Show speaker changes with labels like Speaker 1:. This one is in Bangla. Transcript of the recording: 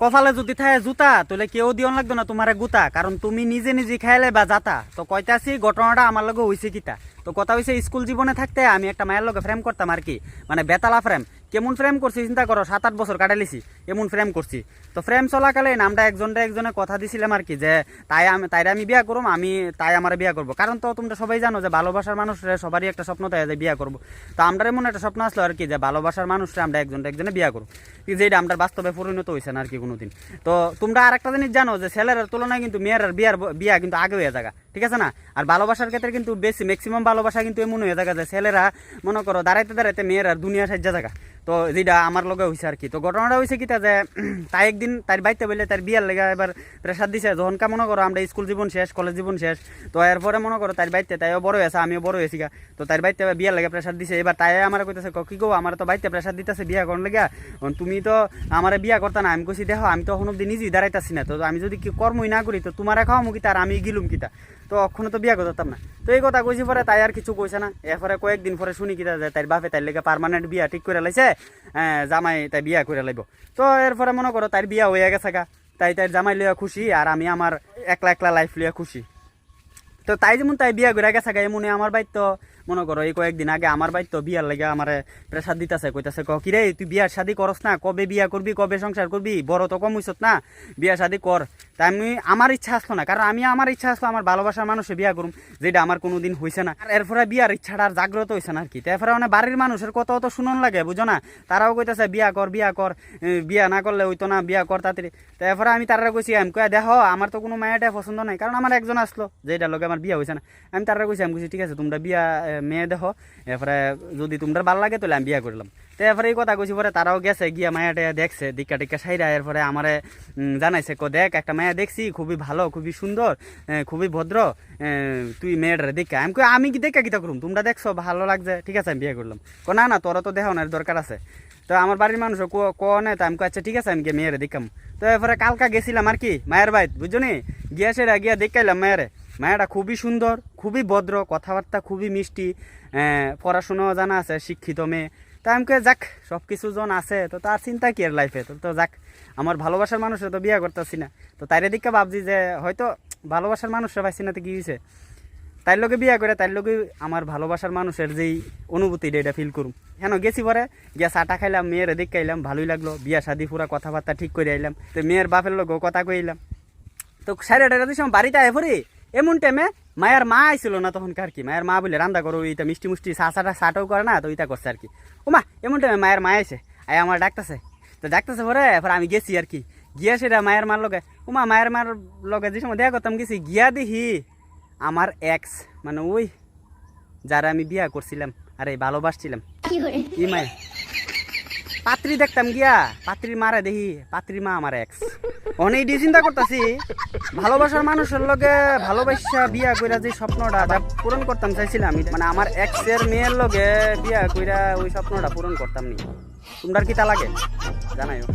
Speaker 1: কপালে যদি থাকে জুতা, তাহলে কেউ দিয়ন লাগতো না তোমারে গুতা, কারণ তুমি নিজে নিজে খাইলে বা যাতা তো কইতাছি, ঘটনাটা আমার লগে হয়েছে কিতা? তো কথা হয়েছে স্কুল জীবনে থাকতে আমি একটা মায়ের লগে ফ্রেম করতাম আর কি মানে বেতালা ফ্রেম কেমন ফ্রেম করছি চিন্তা করো সাত আট বছর কাটালিছি এমন ফ্রেম করছি। তো ফ্রেম চলাকালে আমরা একজনটা একজনে কথা দিছিলাম আর কি যে, তাই আমি, তাইরে আমি বিয়া করব আমি তাই আমার বিয়া করব। কারণ তো তোমরা সবাই জানো যে ভালোবাসার মানুষরা সবারই একটা স্বপ্ন থাকে যে বিয়া করব। তো আমরা এমন একটা স্বপ্ন আসলো আর কি যে ভালোবাসার মানুষরা আমরা একজনটা একজনে বিয়া করব যেটা আমরা বাস্তবে পরিণত হয়েছে না আর কি কোনোদিন। তো তোমরা আর একটা জিনিস জানো যে ছেলের তুলনায় কিন্তু মেয়ের বিয়ার বিয়া কিন্তু আগে হয়ে জায়গা ঠিক আছে না? আর ভালোবাসার ক্ষেত্রে কিন্তু বেশি ম্যাক্সিমাম ভালোবাসা কিন্তু এমন হয়ে জায়গা যে ছেলেরা মনে করো দাঁড়াইতে দাঁড়াইতে মেয়েরা দুনিয়া সাজ্জা জায়গা তো যেটা আমার লগে হয়েছে আর কি। তো ঘটনাটা হয়েছে কি যে, তাই একদিন তার বাইতে বললে তার বিয়ার লেগে এবার প্রেশার দিছে। যখন কা মনে করো আমরা স্কুল জীবন শেষ কলেজ জীবন শেষ। তো এরপরে মনে করো তার বাইতে তাইও বড় হয়েছে আমিও বড় হয়েছি গা। তো তার এবার বিয়ার লেগে প্রেশার দিছে। এবার তাই আমার কইতেছে কি গো আমার তো বাইতে প্রেশার দিতেছে বিয়া করার লেগে। তুমি তো আমার বিয়া করতে না। আমি কইছি দেখো, আমি তো এখন অব্দি নিজেই দাঁড়াইতাছি না। তো আমি যদি কি কর্মই না করি, তো তোমার খাওয়া মুখি তার আমি গিলুম কিতা তো অক্ষণে তো বিয়া করতাম না। তো এই কথা কইছি পরে তাই আর কিছু কইছে না। এরপরে কয়েকদিন পরে শুনি কিতা যে তার বাপে তার লেগে পার্মানেন্ট বিয়া ঠিক করে লাইছে জামাই তাই বিয়া করে লাইব তো এরপরে মনে করো তার বিয়া হয়ে গেছে গা। তাই তাই জামাই লইয়া খুশি আর আমি আমার একলা একলা লাইফ লইয়া খুশি তো তাই যেমন তাই বিয়া করে গেছে গা, এমনি আমার বাইর তো মনে করো এই কয়েকদিন আগে আমার বাইর তো বিয়ার লাগে আমার প্রেশার দিতেছে, কইতাছে, ক কিরে তুই বিয়ার শাদি করস না? কবে বিয়া করবি কবে সংসার করবি বড় তো কম হইছত না। বিয়া শাদি কর তাই আমি, আমার ইচ্ছা আসলো না। কারণ আমি, আমার ইচ্ছা আসলো আমার ভালোবাসার মানুষে বিয়া করুম, যেটা আমার কোনোদিন হয়েছে না। আর এরপরে বিয়ার ইচ্ছাটা আর জাগ্রত হয়েছে না আর কি। তারপরে মানে বাড়ির মানুষের কত অত শুনন লাগে, বুঝো না? তারাও কইতাছে, বিয়া কর বিয়া কর বিয়া না করলে হইতো না, বিয়া কর তাড়াতাড়ি। তারপরে আমি তারা কইছি আমি কয়ে দেখো আমার তো কোনো মায়াটা পছন্দ নাই। কারণ আমার একজন আসলো যেটা লোক আমার বিয়া হয়েছে না। আমি তারা কইছি আমি কইছি, ঠিক আছে, তোমরা বিয়া মেয়ে দেখো এরপরে যদি তোমরা ভালো লাগে তাহলে আমি বিয়া করলাম। তো এরপরে এই কথা কইছি পরে তারাও গেছে, গিয়া মায়াটা দেখছে দিক্কা টিক্কা সাইরা এরপরে আমারে জানাইছে, কো দেখ, একটা মায়া দেখছি খুবই ভালো খুবই সুন্দর খুবই ভদ্র। তুই মেয়েটারে দেখা আমি কই আমি কি দেখা কিতা করুম? তোমরা দেখছ ভালো লাগছে। ঠিক আছে আমি বিয়ে করলাম। কো না না তোরা তো দেখাও না দরকার আছে। তো আমার বাড়ির মানুষ ক নে তো আমি কই, আচ্ছা ঠিক আছে আমি গিয়ে মেয়েরে দেখাম। তো এরপরে কালকা গেছিলাম আর কি মায়ের বাইত বুঝছ নি গিয়া সেরা গিয়া দেখাইলাম মায়েরে। মায়েরা খুবই সুন্দর খুবই ভদ্র কথাবার্তা খুবই মিষ্টি আহ, পড়াশোনাও জানা আছে শিক্ষিত মেয়ে। তা আমি যাক সব কিছু জন আছে, তো তার চিন্তা কি আর লাইফে তো তো যাক, আমার ভালোবাসার মানুষের তো বিয়া করতেছি না। তো তাইরে দিকে ভাবছি যে, হয়তো ভালোবাসার মানুষরা পাইছি না তো কি হয়েছে তাইর লগে বিয়া করে, তাইর লগে আমার ভালোবাসার মানুষের যেই অনুভূতিটা, এটা ফিল করুম। হেন গেছি পরে, গিয়া চাটা খাইলাম, মেয়ের দেখে আইলাম, ভালোই লাগল। বিয়া শাদি পুরা কথাবার্তা ঠিক করে আইলাম। তো মেয়ের বাপের লোক কথা কইলাম। তো সাড়ে আটটা দিয়েছিলাম বাড়িতে আয় পরে এমন টাইমে মায়ের মা আইছিল না তখন কার কি? মায়ের মা বলে রান্না করো এটা মিষ্টি মুষ্টি চা চাটা চাটাও করে না তো ওইটা করছে আর কি। ও মা এমন টাইমে মায়ের মা আইছে আয় আমার ডাকতেছে। তো ডাকতেছে পরে এরপর আমি গেছি আর কি। গিয়া সেটা মায়ের মার লগে ও মা মায়ের মার লগে যে সময় দেখা করতাম গেছি গিয়া দেখি আমার এক্স মানে ওই যারা আমি বিয়া করছিলাম আরে ভালোবাসছিলাম। কি মায় পাত্রী দেখতাম গিয়া পাত্রীর মারা দেখি পাত্রীর মা আমার এক্স অনেক চিন্তা করতেছি, ভালোবাসার মানুষের লগে ভালোবাসা বিয়া কইরা যে স্বপ্নটা যা পূরণ করতাম চাইছিলাম মানে আমার এক্সের মেয়ের লগে বিয়া কইরা ওই স্বপ্নটা পূরণ করতাম নি। তোমরা কি তা লাগে? জানাইও।